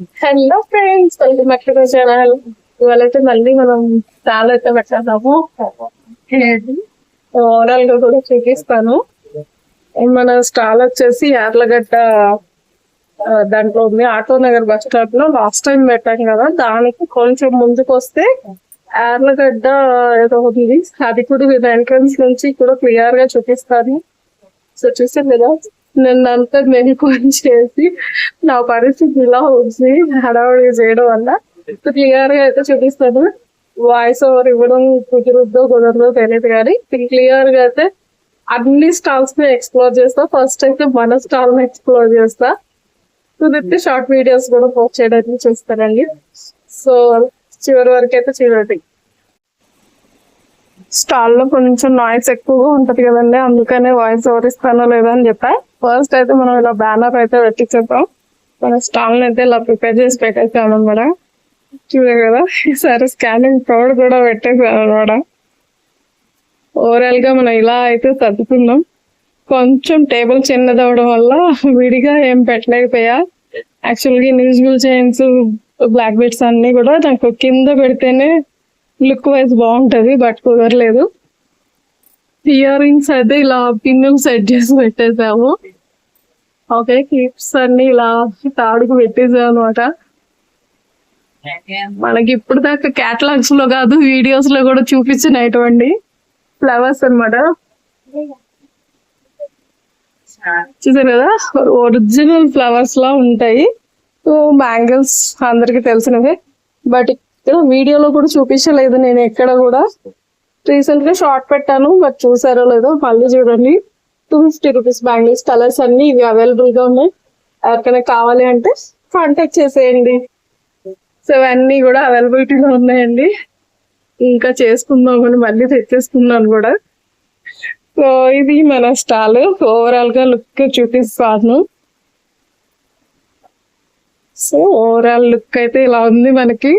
Hello friends welcome back to channel ఇవాళ అయితే మళ్ళీ మనం చాలా అయితే పెట్టేద్దాము ఓవరాల్గా కూడా చూపిస్తాను. మన స్టాల్ వచ్చేసి యార్లగడ్డ దాంట్లో ఉంది. ఆటో నగర్ బస్ స్టాప్లో లాస్ట్ టైం పెట్టాం కదా. దానికి కొంచెం ముందుకు వస్తే యార్లగడ్డ ఏదో ఉంది. అది కూడా మీరు ఎంట్రన్స్ నుంచి కూడా క్లియర్గా చూపిస్తాను. సో చూసారు కదా? నన్ను అంతా మెనుకొని చేసి నా పరిస్థితి ఇలా ఉంది హడావుడి చేయడం వల్ల. క్లియర్గా అయితే చూపిస్తాను. వాయిస్ ఓవర్ ఇవ్వడం కుదురుద్దో కుదరదో తెలియదు కానీ క్లియర్గా అయితే అన్ని స్టాల్స్ని ఎక్స్ప్లోర్ చేస్తా. ఫస్ట్ అయితే మన స్టాల్ని ఎక్స్ప్లోర్ చేస్తా. కుదిరితే షార్ట్ వీడియోస్ కూడా పోస్ట్ చేయడానికి చూస్తానండి. సో చివరి వరకు అయితే చూడండి. స్టాల్లో కొంచెం నాయిస్ ఎక్కువగా ఉంటది కదండి. అందుకనే వాయిస్ ఓవర్ ఇస్తానో లేదో అని చెప్పా. ఫస్ట్ అయితే మనం ఇలా బ్యానర్ అయితే పెట్టించేద్దాం మన స్టాల్ అయితే ఇలా ప్రిపేర్ చేసి పెట్టేసాం అనమాట చూడే కదా ఈసారి స్కానింగ్ ప్రౌడ్ కూడా పెట్టేసాం అనమాట ఓవరాల్గా మనం ఇలా అయితే సర్దుకున్నాం కొంచెం టేబుల్ చిన్నది అవడం వల్ల విడిగా ఏం పెట్టలేకపోయా. యాక్చువల్గా ఇన్విజిబుల్ చైన్స్ బ్లాక్ బెడ్స్ అన్ని కూడా నాకు కింద పెడితేనే లుక్ వైజ్ బాగుంటుంది బట్ కుదరలేదు. ఇయర్ రింగ్స్ అయితే ఇలా పిన్నులు సెట్ చేసి పెట్టేసాము. ఓకే క్లిప్స్ అన్ని ఇలా తాడుకు పెట్టేసాం అనమాట మనకి ఇప్పుడు దాకా క్యాటలాగ్స్లో కాదు వీడియోస్లో కూడా చూపించినటువంటి ఫ్లవర్స్ అన్నమాట. చూసారు కదా? ఒరిజినల్ ఫ్లవర్స్ లా ఉంటాయి. సో అందరికి తెలిసినవే. బట్ ఇక్కడ వీడియోలో కూడా చూపించలేదు నేను ఎక్కడ కూడా. రీసెంట్గా షార్ట్ పెట్టాను బట్ చూసారో లేదో మళ్ళీ చూడండి. Two fifty rupees bangles colours అన్ని ఇవి అవైలబుల్గా ఉన్నాయి. ఎవరికైనా కావాలి అంటే కాంటాక్ట్ చేసేయండి. సో ఇవన్నీ కూడా అవైలబిలిటీలో ఉన్నాయండి. ఇంకా చేసుకుందామని మళ్ళీ తెచ్చేసుకున్నాను కూడా. సో ఇది మన స్టాల్ ఓవరాల్గా లుక్ చూపిస్తాను. సో ఓవరాల్ లుక్ అయితే ఇలా ఉంది మనకి.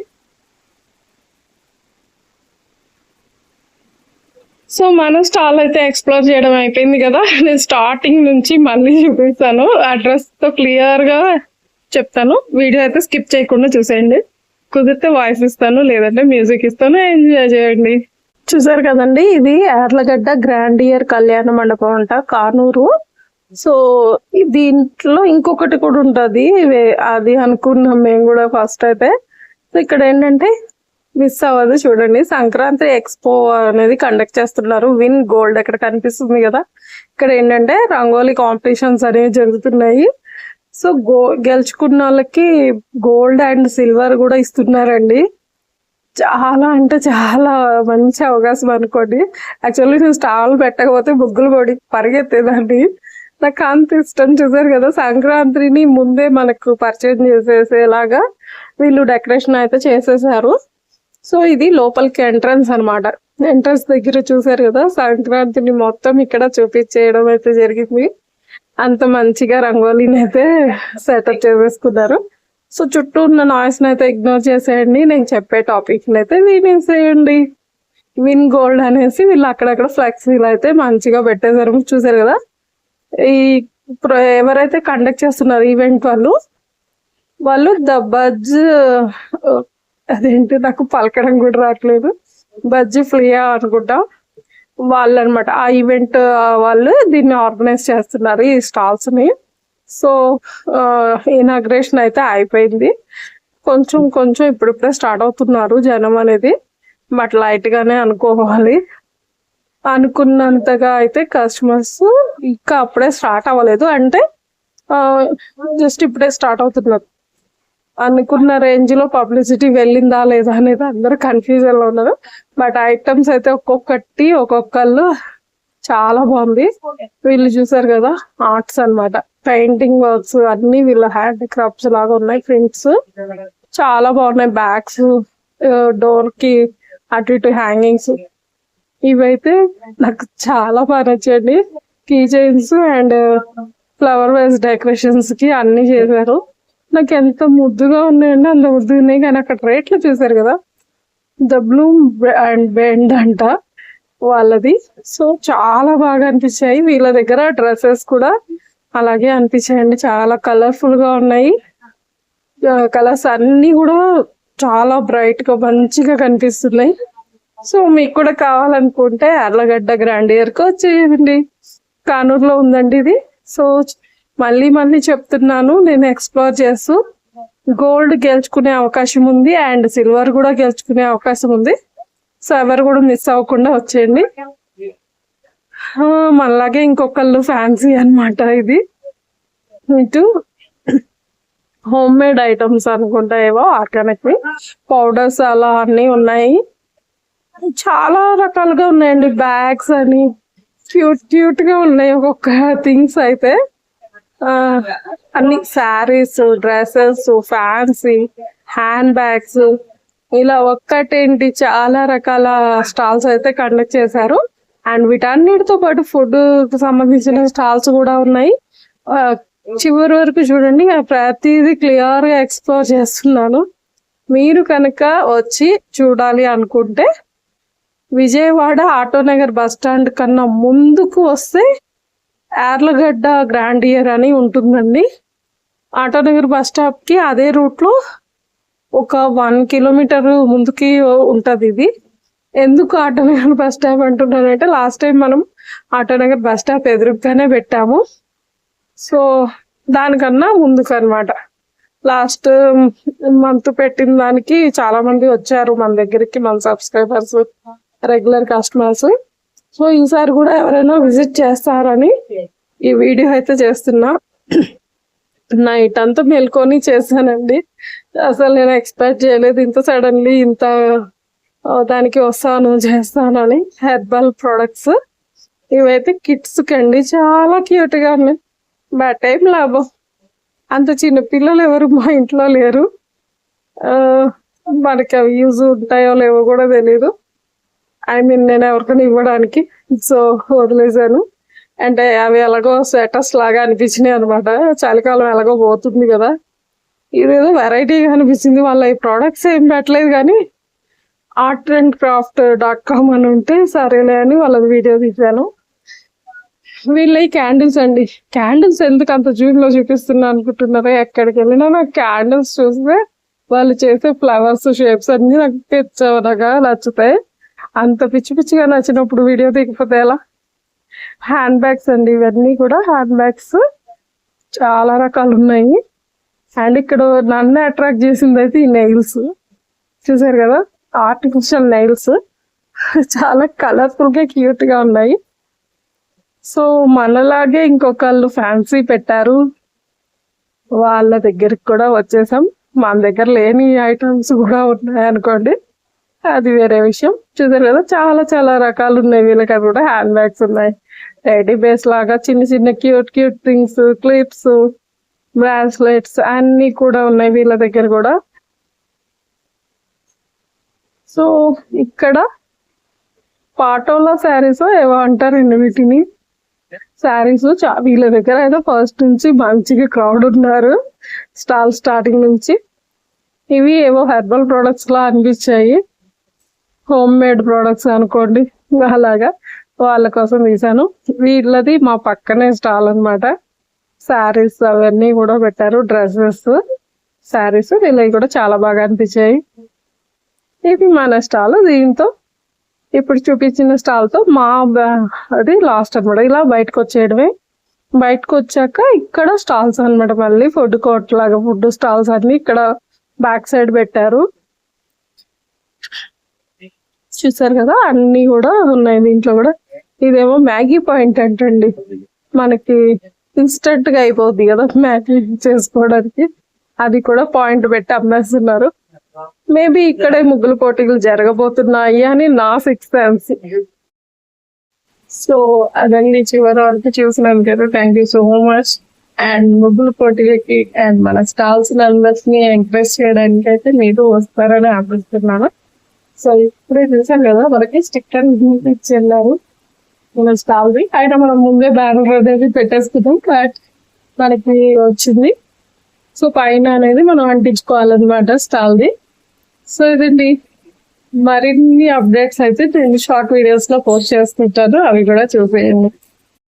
సో మన స్టాల్ అయితే ఎక్స్ప్లోర్ చేయడం అయిపోయింది కదా. నేను స్టార్టింగ్ నుంచి మళ్ళీ చూపిస్తాను. అడ్రస్తో క్లియర్గా చెప్తాను. వీడియో అయితే స్కిప్ చేయకుండా చూసేయండి. కుదిరితే వాయిస్ ఇస్తాను లేదంటే మ్యూజిక్ ఇస్తాను. ఎంజాయ్ చేయండి. చూసారు కదండి ఇది యార్లగడ్డ గ్రాండ్ ఇయర్ కళ్యాణ మండపం అంట కానూరు. సో దీంట్లో ఇంకొకటి కూడా ఉంటుంది. అది అనుకున్నాం మేము కూడా ఫస్ట్ అయితే. సో ఇక్కడ ఏంటంటే మిస్ అవ్వదు చూడండి. సంక్రాంతి ఎక్స్పో అనేది కండక్ట్ చేస్తున్నారు. విన్ గోల్డ్ ఇక్కడ కనిపిస్తుంది కదా. ఇక్కడ ఏంటంటే రంగోలీ కాంపిటీషన్స్ అనేవి జరుగుతున్నాయి. సో గో గెలుచుకున్న వాళ్ళకి గోల్డ్ అండ్ సిల్వర్ కూడా ఇస్తున్నారండి. చాలా అంటే చాలా మంచి అవకాశం అనుకోండి. యాక్చువల్లీ నేను స్టాల్ పెట్టకపోతే బుగ్గులు పొడి పరిగెత్తేదాన్ని. నాకు అంత ఇష్టం చూసారు కదా సంక్రాంతిని ముందే మనకు పర్చేజ్ చేసేసేలాగా వీళ్ళు డెకరేషన్ అయితే చేసేసారు. సో ఇది లోపలికి ఎంట్రన్స్ అనమాట ఎంట్రన్స్ దగ్గర చూసారు కదా సంక్రాంతిని మొత్తం ఇక్కడ చూపించేయడం అయితే జరిగింది. అంత మంచిగా రంగోలీని అయితే సెటప్ చేసేసుకున్నారు. సో చుట్టూ ఉన్న నాయిస్ని అయితే ఇగ్నోర్ చేసేయండి. నేను చెప్పే టాపిక్ని అయితే వినేసేయండి. విన్ గోల్డ్ అనేసి వీళ్ళు అక్కడక్కడ ఫ్లెక్సీలు అయితే మంచిగా పెట్టేశారు. చూసారు కదా? ఈ ఎవరైతే కండక్ట్ చేస్తున్నారు ఈవెంట్ వాళ్ళు వాళ్ళు ద బజ్ అదేంటి? నాకు పలకడం కూడా రావట్లేదు. బజ్జి ఫ్లియా అనుకుంటా. వాళ్ళు అనమాట ఆ ఈవెంట్ వాళ్ళు దీన్ని ఆర్గనైజ్ చేస్తున్నారు ఈ స్టాల్స్ని సో ఇనాగ్రేషన్ అయితే అయిపోయింది. కొంచెం కొంచెం ఇప్పుడిప్పుడే స్టార్ట్ అవుతున్నారు జనం అనేది. బట్ లైట్గానే అనుకోవాలి. అనుకున్నంతగా అయితే కస్టమర్స్ ఇంకా అప్పుడే స్టార్ట్ అవ్వలేదు. అంటే జస్ట్ ఇప్పుడే స్టార్ట్ అవుతున్నారు. అనుకున్న రేంజ్లో పబ్లిసిటీ వెళ్ళిందా లేదా అనేది అందరూ కన్ఫ్యూజన్లో ఉన్నారు. బట్ ఐటమ్స్ అయితే ఒక్కొక్కటి ఒక్కొక్కళ్ళు చాలా బాగుంది. వీళ్ళు చూసారు కదా ఆర్ట్స్ అన్నమాట. పెయింటింగ్ వర్క్స్ అన్ని వీళ్ళ హ్యాండ్ క్రాఫ్ట్స్ లాగా ఉన్నాయి ప్రింట్స్ చాలా బాగున్నాయి బ్యాగ్స్ డోర్కి అటు ఇటు హ్యాంగింగ్స్ ఇవైతే నాకు చాలా బాగా నచ్చండి key chains and flower wise డెకరేషన్స్కి అన్ని చేశారు. నాకు ఎంత ముద్దుగా ఉన్నాయండి అంత ముద్దుగా ఉన్నాయి. కానీ అక్కడ రేట్లు చూసారు కదా? ద బ్లూమ్ అండ్ బెండ్ అంట వాళ్ళది. సో చాలా బాగా అనిపించాయి. వీళ్ళ దగ్గర డ్రెస్సెస్ కూడా అలాగే అనిపించాయండి. చాలా కలర్ఫుల్గా ఉన్నాయి. కలర్స్ అన్నీ కూడా చాలా బ్రైట్గా మంచిగా కనిపిస్తున్నాయి. సో మీకు కూడా కావాలనుకుంటే అర్లగడ్డ గ్రాండియర్ ఇయర్కి వచ్చేయండి. కానూరులో ఉందండి ఇది. సో మళ్ళీ మళ్ళీ చెప్తున్నాను నేను ఎక్స్ప్లోర్ చేస్తూ గోల్డ్ గెలుచుకునే అవకాశం ఉంది అండ్ సిల్వర్ కూడా గెలుచుకునే అవకాశం ఉంది. సో ఎవరు కూడా మిస్ అవ్వకుండా వచ్చేయండి. మళ్ళాగే ఇంకొకళ్ళు ఫ్యాన్సీ అనమాట ఇది. ఇటు హోమ్ మేడ్ ఐటమ్స్ అనుకుంటా ఏవో ఆర్గానిక్ పౌడర్స్ అలా అన్ని ఉన్నాయి. చాలా రకాలుగా ఉన్నాయండి బ్యాగ్స్ అని. క్యూట్ క్యూట్గా ఉన్నాయి ఒక్కొక్క థింగ్స్ అయితే. అన్ని saris dresses fancy hand bags ఇలా ఒక్కటేంటి చాలా రకాల స్టాల్స్ అయితే కండక్ట్ చేశారు. అండ్ వీటన్నిటితో పాటు ఫుడ్ సంబంధించిన స్టాల్స్ కూడా ఉన్నాయి. చివరి వరకు చూడండి ప్రతిదీ క్లియర్గా ఎక్స్ప్లోర్ చేస్తున్నాను. మీరు కనుక వచ్చి చూడాలి అనుకుంటే విజయవాడ ఆటోనగర్ బస్ స్టాండ్ కన్నా ముందుకు వస్తే యార్లగడ్డ గ్రాండియర్ అని ఉంటుందండి. ఆటోనగర్ బస్ స్టాప్కి అదే రూట్లో ఒక వన్ కిలోమీటర్ ముందుకి ఉంటుంది ఇది. ఎందుకు ఆటోనగర్ బస్ స్టాప్ అంటున్నానంటే లాస్ట్ టైం మనం ఆటోనగర్ బస్ స్టాప్ ఎదురుగానే పెట్టాము. సో దానికన్నా ముందుకు అనమాట లాస్ట్ మంత్ పెట్టిన దానికి చాలా మంది వచ్చారు మన దగ్గరికి మన సబ్స్క్రైబర్స్ రెగ్యులర్ కస్టమర్స్. సో ఈసారి కూడా ఎవరైనా విజిట్ చేస్తారని ఈ వీడియో అయితే చేస్తున్నా. నైట్ అంతా మేల్కొని చేశానండి. అసలు నేను ఎక్స్పెక్ట్ చేయలేదు ఇంత సడన్లీ ఇంత దానికి వస్తాను చేస్తాను అని హెర్బల్ ప్రొడక్ట్స్ ఇవైతే కిడ్స్ కండి చాలా క్యూట్గా ఉన్నాయి. బట్ ఏం లాభం. అంత చిన్న పిల్లలు ఎవరు మా ఇంట్లో లేరు. మనకి అవి యూజ్ ఉంటాయో లేవో కూడా తెలియదు ఐ మీన్ నేను ఎవరికైనా ఇవ్వడానికి సో వదిలేసాను. అంటే అవి ఎలాగో స్వెటర్స్ లాగా అనిపించినాయి అనమాట చలికాలం ఎలాగో పోతుంది కదా. ఇదేదో వెరైటీగా అనిపించింది వాళ్ళ ఈ ప్రోడక్ట్స్ ఏం పెట్టలేదు కానీ art and craft dot com అని ఉంటే సరేలే అని వాళ్ళది వీడియో తీశాను. వీళ్ళ క్యాండిల్స్ అండి. క్యాండిల్స్ ఎందుకు అంత జూన్లో చూపిస్తున్నా అనుకుంటున్నారా? ఎక్కడికి వెళ్ళినా నాకు క్యాండిల్స్ చూస్తే వాళ్ళు చేసే ఫ్లవర్స్ షేప్స్ అన్నీ నాకు తెచ్చవనగా నచ్చుతాయి. అంత పిచ్చి పిచ్చిగా నచ్చినప్పుడు వీడియో దిగిపోతే ఎలా? హ్యాండ్ బ్యాగ్స్ అండి ఇవన్నీ కూడా హ్యాండ్ బ్యాగ్స్ చాలా రకాలు ఉన్నాయి. అండ్ ఇక్కడ నన్ను అట్రాక్ట్ చేసింది అయితే ఈ నెయిల్స్ చూసారు కదా? ఆర్టిఫిషియల్ నెయిల్స్ చాలా కలర్ఫుల్గా క్యూట్గా ఉన్నాయి. సో మనలాగే ఇంకొకళ్ళు ఫ్యాన్సీ పెట్టారు. వాళ్ళ దగ్గరికి కూడా వచ్చేసాం. మన దగ్గర లేని ఐటమ్స్ కూడా ఉన్నాయి అనుకోండి అది వేరే విషయం. చూసారు కదా చాలా చాలా రకాలు ఉన్నాయి. వీళ్ళకి అది కూడా హ్యాండ్ బ్యాగ్స్ ఉన్నాయి. టెడీ బేస్ లాగా చిన్న చిన్న cute cute things clips bracelets అన్ని కూడా ఉన్నాయి వీళ్ళ దగ్గర కూడా. సో ఇక్కడ పాటోలా శారీస్ ఏవో అంటారండి వీటిని. శారీస్ వీళ్ళ దగ్గర అయితే ఫస్ట్ నుంచి మంచిగా క్రౌడ్ ఉన్నారు. స్టాల్ స్టార్టింగ్ నుంచి. ఇవి ఏవో హెర్బల్ ప్రొడక్ట్స్ లా అనిపించాయి. హోమ్ మేడ్ ప్రొడక్ట్స్ అనుకోండి. అలాగా వాళ్ళ కోసం తీసాను. వీళ్ళది మా పక్కనే స్టాల్ అన్నమాట. శారీస్ అవన్నీ కూడా పెట్టారు. డ్రెస్సెస్ శారీస్ వీళ్ళవి కూడా చాలా బాగా అనిపించాయి. ఇది మన స్టాల్. దీంతో ఇప్పుడు చూపించిన స్టాల్తో మా అది లాస్ట్ అనమాట ఇలా బయటకు వచ్చేయడమే. బయటకు వచ్చాక ఇక్కడ స్టాల్స్ అన్నమాట. మళ్ళీ ఫుడ్ కోర్ట్ లాగా ఫుడ్ స్టాల్స్ అన్ని ఇక్కడ బ్యాక్ సైడ్ పెట్టారు. చూసారు కదా? అన్ని కూడా ఉన్నాయి దీంట్లో కూడా. ఇదేమో మ్యాగీ పాయింట్ అంటండి. మనకి ఇన్స్టెంట్గా అయిపోద్ది కదా మ్యాగీ చేసుకోవడానికి. అది కూడా పాయింట్ పెట్టి అమ్మేస్తున్నారు. మేబీ ఇక్కడే ముగ్గులు పోటీలు జరగబోతున్నాయి అని నా సిక్స్ సెన్స్ సో అదండి చివరి వరకు చూసినందుకు thank you so much and ముగ్గులు పోటీలకి అండ్ మన స్టాల్స్ మెంబర్స్ని ఎంకరేజ్ చేయడానికి అయితే మీరు వస్తారని ఆశిస్తున్నాను. సో ఇప్పుడే చూసాం కదా మనకి స్టిక్కర్ ఇచ్చి వెళ్ళారు. మన స్టాల్ ది అయినా మనం ముందే బ్యానర్ అనేది పెట్టేసుకుందాం. బట్ మనకి వచ్చింది. సో పైన అనేది మనం అంటించుకోవాలన్నమాట స్టాల్ ది సో ఇదండి. మరిన్ని అప్డేట్స్ అయితే నేను షార్ట్ వీడియోస్లో పోస్ట్ చేస్తుంటాను. అవి కూడా చూసేయండి.